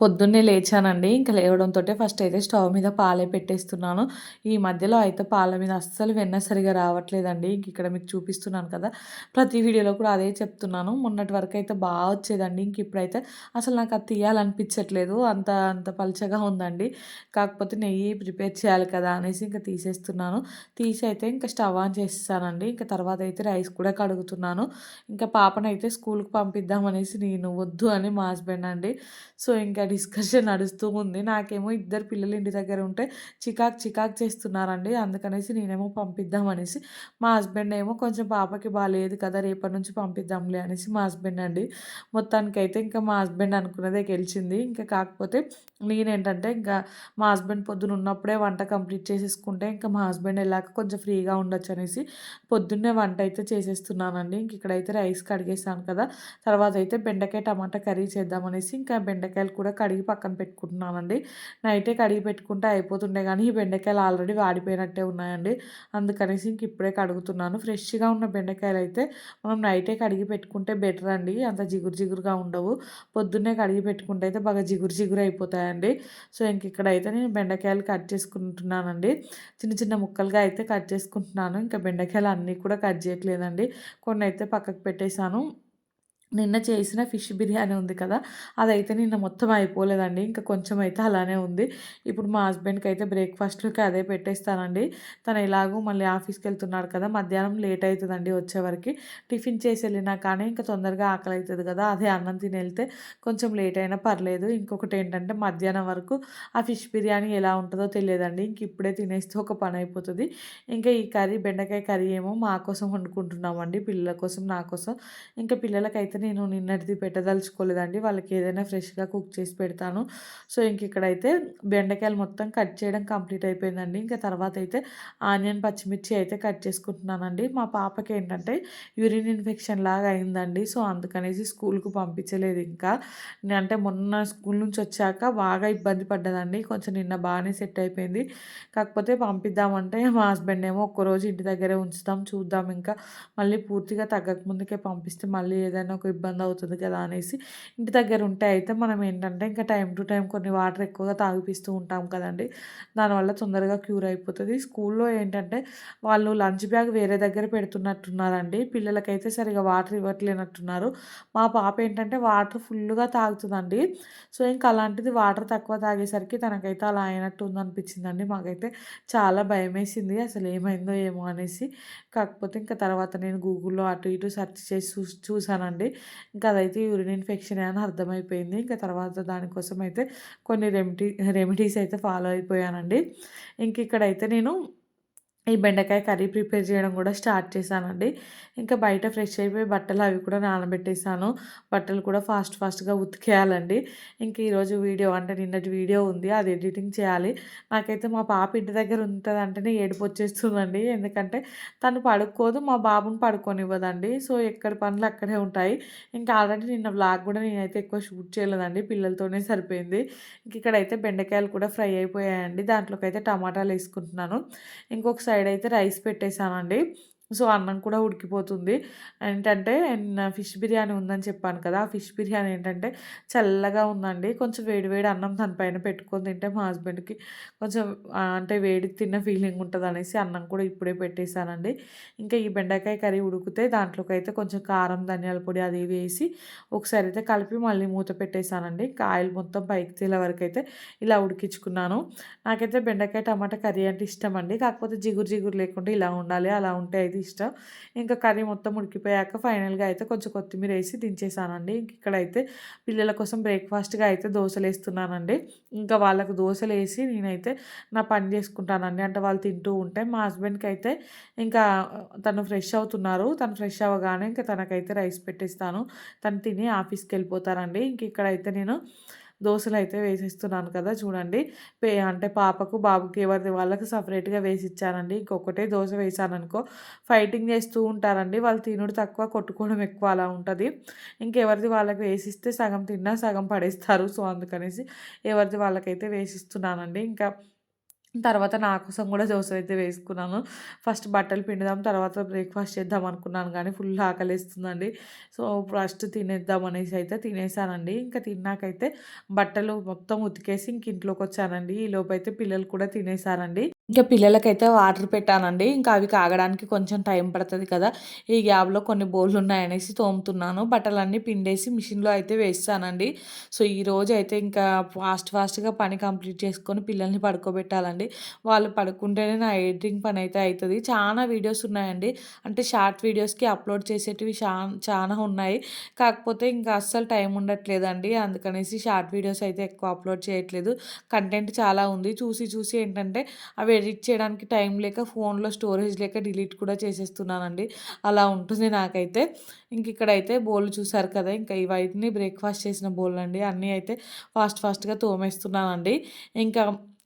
పొద్దున్నే లేచానండి. ఇంకా లేవడంతో ఫస్ట్ అయితే స్టవ్ మీద పాలే పెట్టేస్తున్నాను. ఈ మధ్యలో అయితే పాల మీద అస్సలు వెన్న సరిగా రావట్లేదండి. ఇంక ఇక్కడ మీకు చూపిస్తున్నాను కదా. ప్రతి వీడియోలో కూడా అదే చెప్తున్నాను. మొన్నటి వరకు అయితే బాగా వచ్చేదండి. ఇంక ఇప్పుడైతే అసలు నాకు అది తీయాలనిపించట్లేదు. అంత అంత పలచగా ఉందండి. కాకపోతే నెయ్యి ప్రిపేర్ చేయాలి కదా అనేసి ఇంకా తీసేస్తున్నాను. తీసి అయితే ఇంకా స్టవ్ ఆన్ చేస్తానండి ఇంకా తర్వాత అయితే రైస్ కూడా కడుగుతున్నాను. ఇంకా పాపనైతే స్కూల్కి పంపిద్దామనేసి నేను వద్దు అని మా హస్బెండ్ అండి. సో ఇంకా డిస్కషన్ నడుస్తూ ఉంది. నాకేమో ఇద్దరు పిల్లలు ఇంటి దగ్గర ఉంటే చికాక్ చికాక్ చేస్తున్నారండి. అందుకనేసి నేనేమో పంపిద్దాం అనేసి మా హస్బెండ్ ఏమో కొంచెం పాపకి బాగాలేదు కదా రేపటి నుంచి పంపిద్దాంలే అనేసి మా హస్బెండ్ అండి. మొత్తానికైతే ఇంకా మా హస్బెండ్ అనుకున్నదే గెలిచింది. ఇంకా కాకపోతే నేనేంటంటే ఇంకా మా హస్బెండ్ పొద్దున ఉన్నప్పుడే వంట కంప్లీట్ చేసేసుకుంటే ఇంకా మా హస్బెండ్ వెళ్ళాక కొంచెం ఫ్రీగా ఉండొచ్చు అనేసి పొద్దున్నే వంట అయితే చేసేస్తున్నానండి. ఇంక ఇక్కడైతే రైస్ కడిగేసాను కదా తర్వాత అయితే బెండకాయ టమాటా కర్రీ చేద్దామనేసి ఇంకా బెండకాయలు కూడా కడిగి పక్కన పెట్టుకుంటున్నానండి. నైటే కడిగి పెట్టుకుంటే అయిపోతుండే కానీ ఈ బెండకాయలు ఆల్రెడీ వాడిపోయినట్టే ఉన్నాయండి. అందుకనేసి ఇంక ఇప్పుడే కడుగుతున్నాను. ఫ్రెష్గా ఉన్న బెండకాయలు అయితే మనం నైటే కడిగి పెట్టుకుంటే బెటర్ అండి. అంత జిగురు జిగురుగా ఉండవు. పొద్దున్నే కడిగి పెట్టుకుంటే అయితే బాగా జిగురు జిగురు అయిపోతాయండి. సో ఇంక ఇక్కడైతే నేను బెండకాయలు కట్ చేసుకుంటున్నానండి. చిన్న చిన్న ముక్కలుగా అయితే కట్ చేసుకుంటున్నాను. ఇంకా బెండకాయలు అన్నీ కూడా కట్ చేయట్లేదండి. కొన్ని అయితే పక్కకు పెట్టేశాను. నిన్న చేసిన ఫిష్ బిర్యానీ ఉంది కదా అదైతే నిన్న మొత్తం అయిపోలేదండి. ఇంకా కొంచెం అయితే అలానే ఉంది. ఇప్పుడు మా హస్బెండ్కి అయితే బ్రేక్ఫాస్ట్లోకి అదే పెట్టేస్తానండి. తను ఎలాగో మళ్ళీ ఆఫీస్కి వెళ్తున్నాడు కదా మధ్యాహ్నం లేట్ అవుతుందండి వచ్చేవరకు టిఫిన్ చేసి వెళ్ళినా కానీ ఇంకా తొందరగా ఆకలి అవుతుంది కదా అదే అన్నం తిని వెళ్తే కొంచెం లేట్ అయినా పర్లేదు. ఇంకొకటి ఏంటంటే మధ్యాహ్నం వరకు ఆ ఫిష్ బిర్యానీ ఎలా ఉంటుందో తెలియదండి. ఇంక ఇప్పుడే తినేస్తే ఒక పని అయిపోతుంది. ఇంకా ఈ కర్రీ బెండకాయ కర్రీ ఏమో మా కోసం వండుకుంటున్నామండి పిల్లల కోసం నా కోసం. ఇంకా పిల్లలకైతే నేను నిన్నటిది పెట్టదలుచుకోలేదండి. వాళ్ళకి ఏదైనా ఫ్రెష్గా కుక్ చేసి పెడతాను. సో ఇంక ఇక్కడైతే బెండకాయలు మొత్తం కట్ చేయడం కంప్లీట్ అయిపోయిందండి. ఇంకా తర్వాత అయితే ఆనియన్ పచ్చిమిర్చి అయితే కట్ చేసుకుంటున్నానండి. మా పాపకి ఏంటంటే యూరిన్ ఇన్ఫెక్షన్ లాగా అయిందండి. సో అందుకనేసి స్కూల్కు పంపించలేదు ఇంకా. అంటే మొన్న స్కూల్ నుంచి వచ్చాక బాగా ఇబ్బంది పడ్డదండి. కొంచెం నిన్న బాగానే సెట్ అయిపోయింది. కాకపోతే పంపిద్దామంటే మా హస్బెండ్ ఏమో ఒక్కరోజు ఇంటి దగ్గరే ఉంచుతాం చూద్దాం ఇంకా. మళ్ళీ పూర్తిగా తగ్గక ముందుకే పంపిస్తే మళ్ళీ ఏదైనా ఒక ఇబ్బంది అవుతుంది కదా అనేసి ఇంటి దగ్గర ఉంటే అయితే మనం ఏంటంటే ఇంకా టైం టు టైం కొన్ని వాటర్ ఎక్కువగా తాగిపిస్తూ ఉంటాం కదండి. దానివల్ల తొందరగా క్యూర్ అయిపోతుంది. స్కూల్లో ఏంటంటే వాళ్ళు లంచ్ బ్యాగ్ వేరే దగ్గర పెడుతున్నట్టున్నారండి. పిల్లలకైతే సరిగా వాటర్ ఇవ్వట్లేనట్టున్నారు. మా పాప ఏంటంటే వాటర్ ఫుల్గా తాగుతుందండి. సో ఇంకా అలాంటిది వాటర్ తక్కువ తాగేసరికి తనకైతే అలా అయినట్టు ఉందనిపించిందండి. మాకైతే చాలా భయం వేసింది అసలు ఏమైందో ఏమో అనేసి. కాకపోతే ఇంకా తర్వాత నేను గూగుల్లో అటు ఇటు సెర్చ్ చేసి చూ చూసానండి. ఇంకా అదైతే యూరిన్ ఇన్ఫెక్షన్ అని అర్థమైపోయింది. ఇంకా తర్వాత దానికోసం అయితే కొన్ని రెమెడీ రెమెడీస్ అయితే ఫాలో అయిపోయానండి. ఇంక ఇక్కడైతే నేను ఈ బెండకాయ కర్రీ ప్రిపేర్ చేయడం కూడా స్టార్ట్ చేశానండి. ఇంకా బయట ఫ్రెష్ అయిపోయి బట్టలు అవి కూడా నానబెట్టేసాను బట్టలు కూడా ఫాస్ట్ ఫాస్ట్గా ఉతికేయాలండి. ఇంక ఈరోజు వీడియో అంటే నిన్నటి వీడియో ఉంది. అది ఎడిటింగ్ చేయాలి. నాకైతే మా పాప ఇంటి దగ్గర ఉంటుంది అంటేనే ఏడుపు వచ్చేస్తుందండి. ఎందుకంటే తను పడుకోదు మా బాబుని పడుకోనివ్వదండి. సో ఎక్కడ పనులు అక్కడే ఉంటాయి. ఇంకా ఆల్రెడీ నిన్న వ్లాగ్ కూడా నేనైతే ఎక్కువ షూట్ చేయలేదండి. పిల్లలతోనే సరిపోయింది. ఇంక ఇక్కడైతే బెండకాయలు కూడా ఫ్రై అయిపోయాయండి. దాంట్లోకి అయితే టమాటాలు వేసుకుంటున్నాను. ఇంకొక సైడ్ సైడ్ అయితే రైస్ పెట్టేశానండి సో అన్నం కూడా ఉడికిపోతుంది. ఏంటంటే ఫిష్ బిర్యానీ ఉందని చెప్పాను కదా ఆ ఫిష్ బిర్యానీ ఏంటంటే చల్లగా ఉందండి. కొంచెం వేడి వేడి అన్నం దానిపైన పెట్టుకొని తింటే మా హస్బెండ్కి కొంచెం అంటే వేడి తిన్న ఫీలింగ్ ఉంటుంది అనేసి అన్నం కూడా ఇప్పుడే పెట్టేశానండి. ఇంకా ఈ బెండకాయ కర్రీ ఉడికితే దాంట్లోకి అయితే కొంచెం కారం ధనియాల పొడి అది వేసి ఒకసారి అయితే కలిపి మళ్ళీ మూత పెట్టేశానండి. కాయలు మొత్తం పైకి తేలే వరకు అయితే ఇలా ఉడికించుకున్నాను. నాకైతే బెండకాయ టమాటా కర్రీ అంటే ఇష్టం అండి కాకపోతే జిగురు జిగురు లేకుండా ఇలా ఉండాలి అలా ఉంటే అయితే ఇష్టం. ఇంకా కర్రీ మొత్తం ఉడికిపోయాక ఫైనల్గా అయితే కొంచెం కొత్తిమీర వేసి దించేసానండి. ఇక్కడైతే పిల్లల కోసం బ్రేక్ఫాస్ట్గా అయితే దోశలు వేస్తున్నానండి. ఇంకా వాళ్ళకు దోశలు వేసి నేనైతే నా పని చేసుకుంటానండి. అంటే వాళ్ళు తింటూ ఉంటే మా హస్బెండ్కి అయితే ఇంకా తను ఫ్రెష్ అవుతున్నారు. తను ఫ్రెష్ అవ్వగానే ఇంకా తనకైతే రైస్ పెట్టిస్తాను. తను తిని ఆఫీస్కి వెళ్ళిపోతారండి. ఇంక ఇక్కడైతే నేను దోశలు అయితే వేసిస్తున్నాను కదా చూడండి. పే అంటే పాపకు బాబుకి ఎవరిది వాళ్ళకి సపరేట్గా వేసి ఇచ్చానండి ఇంకొకటే దోశ వేసాను అనుకో ఫైటింగ్ చేస్తూ ఉంటారండి. వాళ్ళు తినుడు తక్కువ కొట్టుకోవడం ఎక్కువ అలా ఉంటుంది. ఇంకెవరిది వాళ్ళకి వేసిస్తే సగం తిన్నా సగం పడేస్తారు. సో అందుకనేసి ఎవరిది వాళ్ళకైతే వేసిస్తున్నానండి. ఇంకా తర్వాత నా కోసం కూడా దోశ అయితే వేసుకున్నాను. ఫస్ట్ బట్టలు పిండుదాం తర్వాత బ్రేక్ఫాస్ట్ చేద్దాం అనుకున్నాను కానీ ఫుల్ ఆకలిస్తుందండి. సో ఫస్ట్ తినేద్దాం అనేసి అయితే తినేసానండి. ఇంకా తిన్నాకైతే బట్టలు మొత్తం ఉతికేసి ఇంక ఇంట్లోకి వచ్చానండి ఈ లోపు అయితే పిల్లలు కూడా తినేసారండి. ఇంకా పిల్లలకైతే వాటర్ పెట్టానండి. ఇంకా అవి కాగడానికి కొంచెం టైం పడుతుంది కదా. ఈ గ్యాప్లో కొన్ని బోళ్ళు ఉన్నాయనేసి తోముతున్నాను. బట్టలన్నీ పిండేసి మిషన్లో అయితే వేస్తానండి. సో ఈరోజు అయితే ఇంకా ఫాస్ట్ ఫాస్ట్గా పని కంప్లీట్ చేసుకొని పిల్లల్ని పడుకోబెట్టాలండి. వాళ్ళు పడుకుంటేనే నా ఎడిటింగ్ పని అయితే అవుతుంది చాలా వీడియోస్ ఉన్నాయండి. అంటే షార్ట్ వీడియోస్కి అప్లోడ్ చేసేటివి చా చాలా ఉన్నాయి. కాకపోతే ఇంకా అస్సలు టైం ఉండట్లేదండి. అందుకనేసి షార్ట్ వీడియోస్ అయితే ఎక్కువ అప్లోడ్ చేయట్లేదు. కంటెంట్ చాలా ఉంది. చూసి చూసి ఏంటంటే అవి ఎడిట్ చేయడానికి టైం లేక ఫోన్లో స్టోరేజ్ లేక డిలీట్ కూడా చేసేస్తున్నానండి. అలా ఉంటుంది నాకైతే. ఇంక ఇక్కడైతే బోల్ చూసారు కదా ఇంకా ఇవన్నీ బ్రేక్ఫాస్ట్ చేసిన బోల్ అండి అన్నీ అయితే ఫాస్ట్ ఫాస్ట్గా తోమేస్తున్నానండి. ఇంకా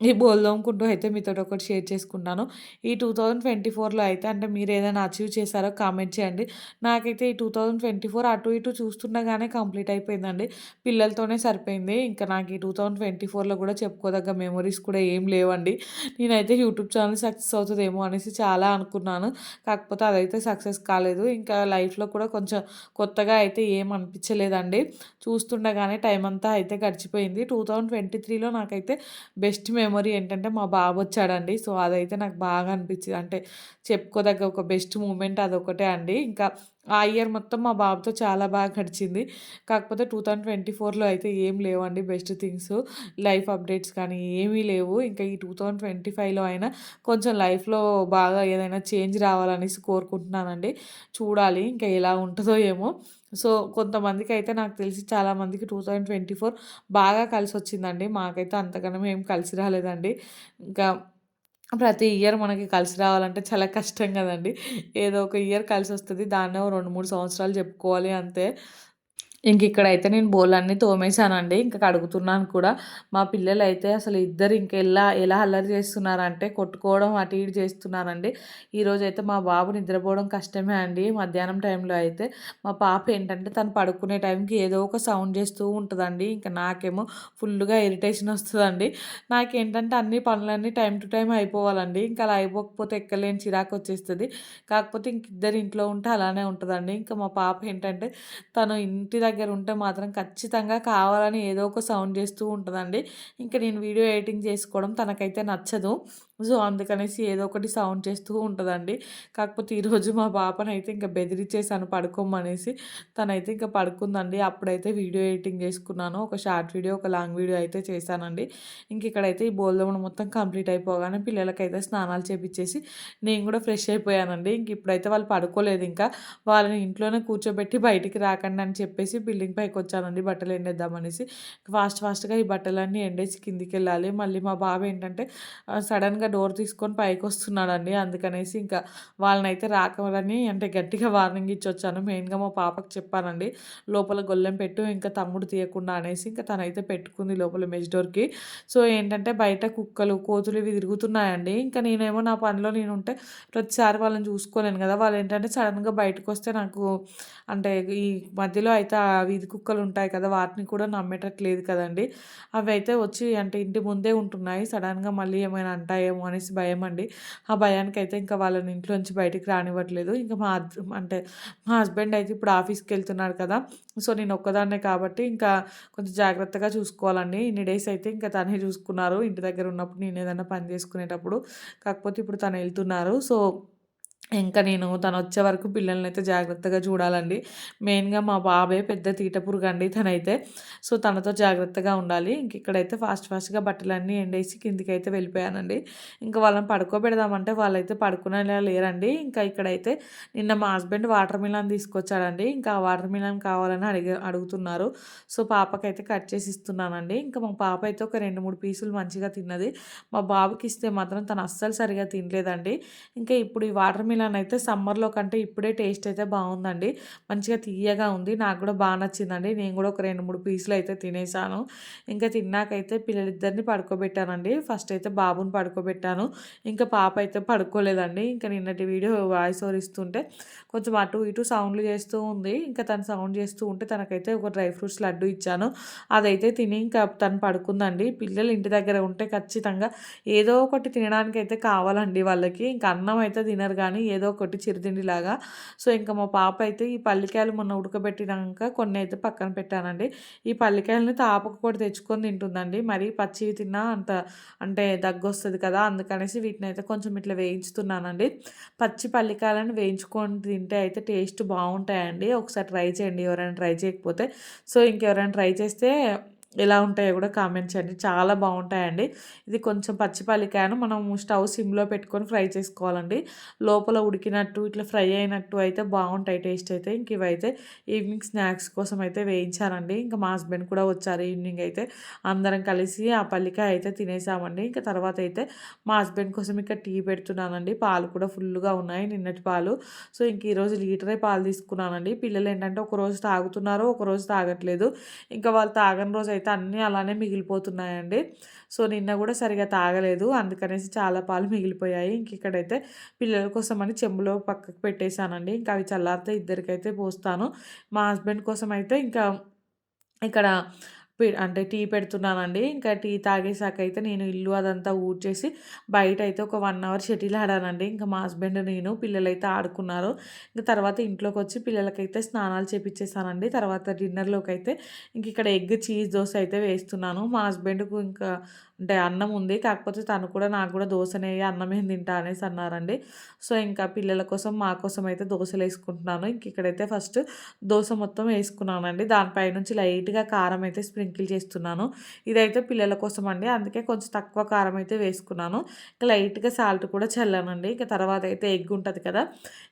ఈ బోల్దోముకుంటూ అయితే మీతో ఒకటి షేర్ చేసుకుంటాను ఈ టూ థౌజండ్ ట్వంటీ ఫోర్లో అయితే అంటే మీరు ఏదైనా అచీవ్ చేశారో కామెంట్ చేయండి. నాకైతే ఈ టూ థౌజండ్ ట్వంటీ ఫోర్ అటు ఇటు చూస్తుండగానే కంప్లీట్ అయిపోయిందండి. పిల్లలతోనే సరిపోయింది. ఇంకా నాకు ఈ టూ థౌజండ్ ట్వంటీ ఫోర్లో కూడా చెప్పుకోదగ్గ మెమరీస్ కూడా ఏం లేవండి. నేనైతే యూట్యూబ్ ఛానల్ సక్సెస్ అవుతుందేమో అనేసి చాలా అనుకున్నాను. కాకపోతే అదైతే సక్సెస్ కాలేదు. ఇంకా లైఫ్లో కూడా కొంచెం కొత్తగా అయితే ఏం అనిపించలేదండి. చూస్తుండగానే టైం అంతా అయితే గడిచిపోయింది. టూ థౌజండ్ ట్వంటీ త్రీలో నాకైతే బెస్ట్ మెమరీ మెమొరీ ఏంటంటే మా బాబు వచ్చాడండి. సో అదైతే నాకు బాగా అనిపించింది. అంటే చెప్పుకోదగ్గ ఒక బెస్ట్ మూమెంట్ అదొకటే అండి. ఇంకా ఆ ఇయర్ మొత్తం మా బాబుతో చాలా బాగా గడిచింది. కాకపోతే టూ థౌజండ్ ట్వంటీ ఫోర్లో అయితే ఏం లేవండి బెస్ట్ థింగ్స్. లైఫ్ అప్డేట్స్ కానీ ఏమీ లేవు. ఇంకా ఈ టూ థౌజండ్ ట్వంటీ ఫైవ్లో అయినా కొంచెం లైఫ్లో బాగా ఏదైనా చేంజ్ రావాలనేసి కోరుకుంటున్నానండి. చూడాలి ఇంకా ఎలా ఉంటుందో ఏమో. సో కొంతమందికి అయితే నాకు తెలిసి చాలామందికి టూ థౌజండ్ ట్వంటీ ఫోర్ బాగా కలిసి వచ్చిందండి మాకైతే అంతకన్నా ఏం కలిసి రాలేదండి. ఇంకా ప్రతి ఇయర్ మనకి కలిసి రావాలంటే చాలా కష్టం కదండి. ఏదో ఒక ఇయర్ కలిసి వస్తుంది దాన్నే రెండు మూడు సంవత్సరాలు చెప్పుకోవాలి అంతే. ఇంక ఇక్కడైతే నేను బోలన్నీ తోమేశానండి. ఇంకా కడుగుతున్నాను కూడా. మా పిల్లలు అయితే అసలు ఇద్దరు ఇంక ఎలా ఎలా అల్లరి చేస్తున్నారంటే కొట్టుకోవడం అటు ఇటు చేస్తున్నారండి. ఈరోజు అయితే మా బాబు నిద్రపోవడం కష్టమే అండి. మధ్యాహ్నం టైంలో అయితే మా పాప ఏంటంటే తను పడుకునే టైంకి ఏదో ఒక సౌండ్ చేస్తూ ఉంటుందండి. ఇంకా నాకేమో ఫుల్గా ఇరిటేషన్ వస్తుందండి. నాకేంటంటే అన్ని పనులన్నీ టైం టు టైం అయిపోవాలండి. ఇంకా అలా అయిపోకపోతే ఎక్కలేని చిరాకు వచ్చేస్తుంది. కాకపోతే ఇంక ఇద్దరు ఇంట్లో ఉంటే అలానే ఉంటుందండి. ఇంకా మా పాప ఏంటంటే తను ఇంటి దగ్గర దగ్గర ఉంటే మాత్రం ఖచ్చితంగా కావాలని ఏదో ఒక సౌండ్ చేస్తూ ఉంటుందండి. ఇంకా నేను వీడియో ఎడిటింగ్ చేసుకోవడం తనకైతే నచ్చదు. సో అందుకనేసి ఏదో ఒకటి సౌండ్ చేస్తూ ఉంటుందండి. కాకపోతే ఈరోజు మా పాపనైతే ఇంకా బెదిరించేసాను పడుకోమనేసి. తనైతే ఇంకా పడుకుందండి. అప్పుడైతే వీడియో ఎడిటింగ్ చేసుకున్నాను. ఒక షార్ట్ వీడియో ఒక లాంగ్ వీడియో అయితే చేశానండి. ఇంక ఇక్కడైతే ఈ బోల్దమ్మను మొత్తం కంప్లీట్ అయిపోగానే పిల్లలకైతే స్నానాలు చేపించేసి నేను కూడా ఫ్రెష్ అయిపోయానండి. ఇంక ఇప్పుడైతే వాళ్ళు పడుకోలేదు ఇంకా. వాళ్ళని ఇంట్లోనే కూర్చోబెట్టి బయటికి రాకండి అని చెప్పేసి బిల్డింగ్ పైకి వచ్చానండి బట్టలు ఎండేద్దామనేసి. ఫాస్ట్ ఫాస్ట్గా ఈ బట్టలన్నీ ఎండేసి కిందికి వెళ్ళాలి మళ్ళీ మా బాబు ఏంటంటే సడన్గా డోర్ తీసుకొని పైకి వస్తున్నాడండి అందుకనేసి ఇంకా వాళ్ళనైతే రాకవాలని అంటే గట్టిగా వార్నింగ్ ఇచ్చి వచ్చాను మెయిన్గా మా పాపకు చెప్పానండి. లోపల గొల్లెం పెట్టు ఇంకా తమ్ముడు తీయకుండా అనేసి ఇంకా తనైతే పెట్టుకుంది లోపల మెజ్ డోర్కి. సో ఏంటంటే బయట కుక్కలు కోతులు ఇవి తిరుగుతున్నాయండి. ఇంకా నేనేమో నా పనిలో నేను ఉంటే ప్రతిసారి వాళ్ళని చూసుకోలేను కదా. వాళ్ళు ఏంటంటే సడన్గా బయటకు వస్తే నాకు అంటే ఈ మధ్యలో అయితే ఆ వీధి కుక్కలు ఉంటాయి కదా వాటిని కూడా నమ్మేటట్లేదు కదండి. అవి అయితే వచ్చి అంటే ఇంటి ముందే ఉంటున్నాయి. సడన్గా మళ్ళీ ఏమైనా అంటాయేమో అనేసి భయం అండి ఆ భయానికి అయితే ఇంకా వాళ్ళని ఇంట్లోంచి బయటికి రానివ్వట్లేదు. ఇంకా మా అంటే మా హస్బెండ్ అయితే ఇప్పుడు ఆఫీస్కి వెళ్తున్నాడు కదా సో నేను ఒక్కదాన్నే కాబట్టి ఇంకా కొంచెం జాగ్రత్తగా చూసుకోవాలండి. ఇన్ని డేస్ అయితే ఇంకా తనే చూసుకున్నారు. ఇంటి దగ్గర ఉన్నప్పుడు నేను ఏదైనా పని చేసుకునేటప్పుడు. కాకపోతే ఇప్పుడు తను వెళ్తున్నారు. సో ఇంకా నేను తను వచ్చే వరకు పిల్లల్ని అయితే జాగ్రత్తగా చూడాలండి. మెయిన్గా మా బాబే పెద్ద తీట పురుగు అండి తనైతే. సో తనతో జాగ్రత్తగా ఉండాలి. ఇంక ఇక్కడైతే ఫాస్ట్ ఫాస్ట్గా బట్టలన్నీ ఎండేసి కిందికి అయితే వెళ్ళిపోయానండి. ఇంకా వాళ్ళని పడుకోబెడదామంటే వాళ్ళైతే పడుకునేలా లేరండి. ఇంకా ఇక్కడైతే నిన్న మా హస్బెండ్ వాటర్ మిలాన్ తీసుకొచ్చాడండి. ఇంకా ఆ వాటర్ మిలాన్ కావాలని అడిగ అడుగుతున్నారు. సో పాపకైతే కట్ చేసి ఇస్తున్నానండి. ఇంకా మా పాప అయితే ఒక రెండు మూడు పీసులు మంచిగా తిన్నది. మా బాబుకి ఇస్తే మాత్రం తను అస్సలు సరిగా తినలేదండి. ఇంకా ఇప్పుడు ఈ వాటర్ మిలాన్ నాన్ అయితే సమ్మర్‌లో కంటే ఇప్పుడే టేస్ట్ అయితే బాగుందండి మంచిగా తియ్యగా ఉంది. నాకు కూడా బాగా నచ్చిందండి. నేను కూడా ఒక 2, 3 పీసులు అయితే తినేసాను. ఇంకా తిన్నాకైతే పిల్లలిద్దరిని పడుకోబెట్టానండి. ఫస్ట్ అయితే బాబుని పడుకోబెట్టాను. ఇంకా పాప అయితే పడుకోలేదండి. ఇంకా నిన్నటి వీడియో వాయిస్ ఓవర్ ఇస్తుంటే కొంచెం అటు ఇటు సౌండ్‌లు చేస్తూ ఉంది. ఇంకా తను సౌండ్ చేస్తూ ఉంటే తనకైతే ఒక డ్రై ఫ్రూట్స్ లడ్డు ఇచ్చాను. అదైతే తిని ఇంకా తను పడుకుందండి. పిల్లలు ఇంటి దగ్గర ఉంటే ఖచ్చితంగా ఏదో ఒకటి తినడానికి అయితే కావాలండి వాళ్ళకి. ఇంక అన్నం అయితే తినరు కానీ ఏదో ఒకటి చిరుతిండిలాగా. సో, ఇంకా మా పాప అయితే ఈ పల్లికాయలు మొన్న ఉడకబెట్టినాక కొన్ని అయితే పక్కన పెట్టానండి. ఈ పల్లికాయలని తాపకు కూడా తెచ్చుకొని తింటుందండి. మరి పచ్చివి తిన్నా అంత అంటే దగ్గు వస్తుంది కదా! అందుకనేసి వీటిని అయితే కొంచెం ఇట్లా వేయించుతున్నానండి. పచ్చి పల్లికాయలను వేయించుకొని తింటే అయితే టేస్ట్ బాగుంటాయండి ఒకసారి ట్రై చేయండి ఎవరైనా ట్రై చేయకపోతే. సో, ఇంకెవరైనా ట్రై చేస్తే ఎలా ఉంటాయో కూడా కామెంట్ చేయండి. చాలా బాగుంటాయండి ఇది కొంచెం పచ్చి పల్లికాయను మనం స్టవ్ సిమ్‌లో పెట్టుకొని ఫ్రై చేసుకోవాలండి. లోపల ఉడికినట్టు ఇట్లా ఫ్రై అయినట్టు అయితే బాగుంటాయి టేస్ట్ అయితే. ఇంక ఇవైతే ఈవినింగ్ స్నాక్స్ కోసం అయితే వేయించానండి. ఇంకా మా హస్బెండ్ కూడా వచ్చారు ఈవినింగ్ అయితే. అందరం కలిసి ఆ పల్లికాయ అయితే తినేసామండి. ఇంకా తర్వాత అయితే మా హస్బెండ్ కోసం ఇక్కడ టీ పెడుతున్నానండి. పాలు కూడా ఫుల్‌గా ఉన్నాయి నిన్నటి పాలు. సో, ఇంక ఈరోజు లీటరే పాలు తీసుకున్నానండి. పిల్లలు ఏంటంటే ఒకరోజు తాగుతున్నారు, ఒకరోజు తాగట్లేదు. ఇంకా వాళ్ళు తాగని రోజు అయితే అన్నీ అలానే మిగిలిపోతున్నాయండి. సో, నిన్న కూడా సరిగా తాగలేదు. అందుకనేసి చాలా పాలు మిగిలిపోయాయి. ఇంక ఇక్కడైతే పిల్లల కోసం అని చెంబులో పక్కకు పెట్టేసానండి. ఇంకా అవి చల్లారితే ఇద్దరికైతే పోస్తాను. మా హస్బెండ్ కోసం అయితే ఇంకా ఇక్కడ అంటే టీ పెడుతున్నానండి. ఇంకా టీ తాగేసాకైతే నేను ఇల్లు అదంతా ఊడ్చేసి బయట అయితే ఒక వన్ అవర్ షటిల్ ఆడానండి. ఇంకా మా హస్బెండ్, నేను పిల్లలైతే ఆడుకున్నారు. ఇంకా తర్వాత ఇంట్లోకి వచ్చి పిల్లలకైతే స్నానాలు చేపించేసానండి తర్వాత డిన్నర్లోకి అయితే ఇంక ఇక్కడ ఎగ్ చీజ్ దోశ అయితే వేస్తున్నాను. మా హస్బెండ్‌కు ఇంకా అంటే అన్నం ఉంది. కాకపోతే తను కూడా నాకు కూడా దోశనే అన్నం ఏం తింటా అనేసి అన్నారండి. సో, ఇంకా పిల్లల కోసం, మా కోసం అయితే దోసలేసుకుంటున్నాను. ఇంక ఇక్కడైతే ఫస్ట్ దోశ మొత్తం వేసుకున్నానండి. దానిపై నుంచి లైట్‌గా కారం అయితే స్ప్రింకిల్ చేస్తున్నాను. ఇదైతే పిల్లల కోసం అండి. అందుకే కొంచెం తక్కువ కారం అయితే వేసుకున్నాను. ఇంకా లైట్‌గా సాల్ట్ కూడా చల్లానండి. ఇంక తర్వాత అయితే ఎగ్ ఉంటుంది కదా!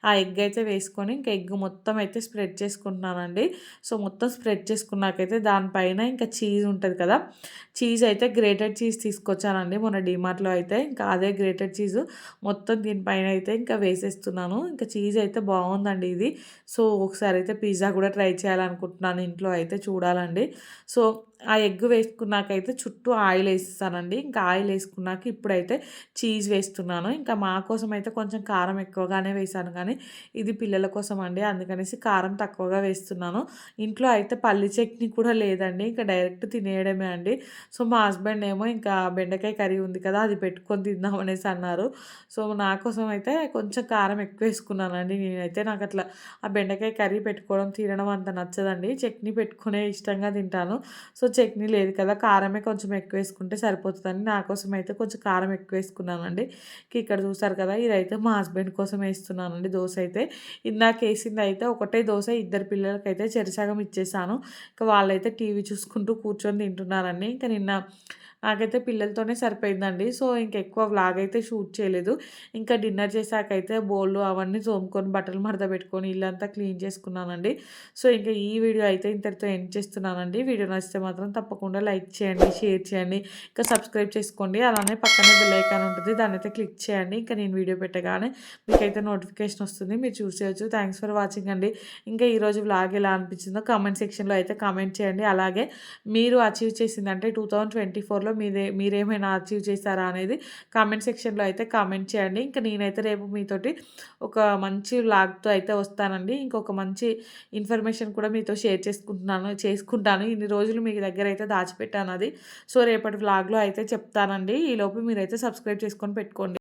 ఆ ఎగ్ అయితే వేసుకొని ఇంకా ఎగ్ మొత్తం అయితే స్ప్రెడ్ చేసుకుంటున్నానండి. సో, మొత్తం స్ప్రెడ్ చేసుకున్నాకైతే దానిపైన ఇంకా చీజ్ ఉంటుంది కదా! చీజ్ అయితే గ్రేటెడ్ చీజ్ తీసుకొచ్చానండి మొన్న డీమార్ట్‌లో అయితే. ఇంకా అదే గ్రేటెడ్ చీజు మొత్తం దీనిపైన అయితే ఇంకా వేసేస్తున్నాను. ఇంకా చీజ్ అయితే బాగుందండి ఇది. సో, ఒకసారి అయితే పిజ్జా కూడా ట్రై చేయాలనుకుంటున్నాను ఇంట్లో అయితే చూడాలండి. సో, ఆ ఎగ్ వేసుకున్నాకైతే చుట్టూ ఆయిల్ వేస్తానండి ఇంకా ఆయిల్ వేసుకున్నాక ఇప్పుడైతే చీజ్ వేస్తున్నాను. ఇంకా మా కోసం అయితే కొంచెం కారం ఎక్కువగానే వేశాను కానీ ఇది పిల్లల కోసం అండి. అందుకనేసి కారం తక్కువగా వేస్తున్నాను. ఇంట్లో అయితే పల్లి చట్నీ కూడా లేదండి. ఇంకా డైరెక్ట్ తినేయడమే అండి. సో, మా హస్బెండ్ ఏమో ఇంకా బెండకాయ కర్రీ ఉంది కదా! అది పెట్టుకొని తిందాం అనేసి అన్నారు. సో, నా కోసం అయితే కొంచెం కారం ఎక్కువ వేసుకున్నానండి నేనైతే. నాకు అట్లా ఆ బెండకాయ కర్రీ పెట్టుకోవడం, తినడం అంత నచ్చదండి. చట్నీ పెట్టుకునే ఇష్టంగా తింటాను. సో, చట్నీ లేదు కదా! కారమే కొంచెం ఎక్కువ వేసుకుంటే సరిపోతుందని నా కోసం అయితే కొంచెం కారం ఎక్కువ వేసుకున్నానండి. ఇక్కడ చూసారు కదా! ఇదైతే మా హస్బెండ్ కోసం వేస్తున్నానండి దోశ అయితే. ఇందాక వేసింది అయితే ఒకటే దోశ ఇద్దరు పిల్లలకైతే చెరిసగం ఇచ్చేసాను. ఇంకా వాళ్ళైతే టీవీ చూసుకుంటూ కూర్చొని తింటున్నారండి. ఇంకా నిన్న నాకైతే పిల్లలతోనే సరిపోయిందండి. సో, ఇంక ఎక్కువ వ్లాగ్ అయితే షూట్ చేయలేదు. ఇంకా డిన్నర్ చేశాకైతే బోళ్ళు అవన్నీ తోముకొని, బట్టలు మడత పెట్టుకొని, ఇల్లంతా క్లీన్ చేసుకున్నానండి. సో, ఇంకా ఈ వీడియో అయితే ఇంతటితో ఎండ్ చేస్తున్నానండి. వీడియో నచ్చితే మాత్రం తప్పకుండా లైక్ చేయండి, షేర్ చేయండి, ఇంకా సబ్స్క్రైబ్ చేసుకోండి. అలానే పక్కనే బెల్ ఐకాన్ ఉంటుంది. దాన్నైతే క్లిక్ చేయండి. ఇంకా నేను వీడియో పెట్టగానే మీకైతే నోటిఫికేషన్ వస్తుంది. మీరు చూసేయచ్చు థ్యాంక్స్ ఫర్ వాచింగ్ అండి. ఇంకా ఈరోజు వ్లాగ్ ఎలా అనిపించిందో కామెంట్ సెక్షన్‌లో అయితే కామెంట్ చేయండి. అలాగే మీరు అచీవ్ చేసిందంటే 2024లో మీదే మీరేమైనా అచీవ్ చేశారా అనేది కామెంట్ సెక్షన్‌లో అయితే కామెంట్ చేయండి. ఇంకా నేనైతే రేపు మీతోటి ఒక మంచి లాగ్తో అయితే వస్తానండి. ఇంకొక మంచి ఇన్ఫర్మేషన్ కూడా మీతో షేర్ చేసుకుంటున్నాను చేసుకుంటాను. ఇన్ని రోజులు మీ దగ్గర అయితే దాచిపెట్టాను అది. సో, రేపటి వ్లాగ్‌లో అయితే చెప్తానండి. ఈలోపు మీరైతే సబ్స్క్రైబ్ చేసుకొని పెట్టుకోండి.